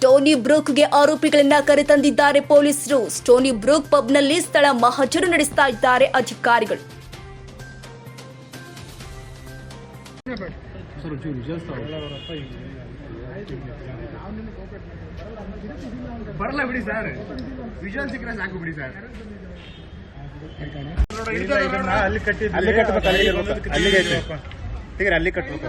Stony ಬ್ರೂಕ್ಗೆ ಆರೋಪಿಗಳನ್ನ ಕರೆತಂದಿದ್ದಾರೆ ಪೊಲೀಸರು. Stony Brooke ಪಬ್ನಲ್ಲಿ ಸ್ಥಳ ಮಹಜರು ನಡೆಸ್ತಾ ಇದ್ದಾರೆ ಅಧಿಕಾರಿಗಳು. ಸರ್ ಒಂಚೂರು ವಿಜಯಸ್ತಾವ ಬರಲ್ಲ ಬಿಡಿ ಸರ್ ವಿಜುವಲ್ ಸಿಕ್ಕರೆ ಸಾಕು ಬಿಡಿ ಸರ್ ಅಲ್ಲಿ ಕಟ್ಟಿದ್ದು ಅಲ್ಲಿ ಕಟ್ಬೇಕು ಅಲ್ಲಿಗೆ ಇರ್ಬೇಕು. ಅಲ್ಲಿಗೆ ಐತೆ. ತೆಗೀರಿ ಅಲ್ಲಿ ಕಟ್ಬೇಕು.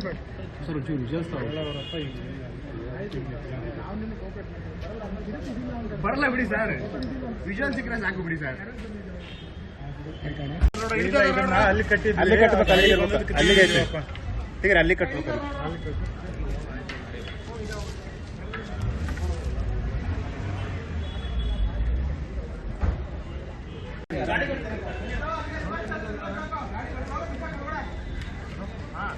ಸರ್ ಚೂರು ಬರಲ್ಲ ಬಿಡಿ ಸರ್ ವಿಜುವಲ್ ಸಿಕ್ಕರೆ ಸಾಕು ಬಿಡಿ ಸರ್ ಅಲ್ಲಿ ಕಟ್ಟಿ ಅಲ್ಲಿ ಕಟ್ಟಬೇಕು ಅಲ್ಲಿಗೆ ಅಲ್ಲಿಗೆ ಐತೆ ಅಲ್ಲಿ ಕಟ್ಬೇಕು ಬಿಡಿ ಸರ್ ಅಡ್ಡ ಸ್ವಲ್ಪ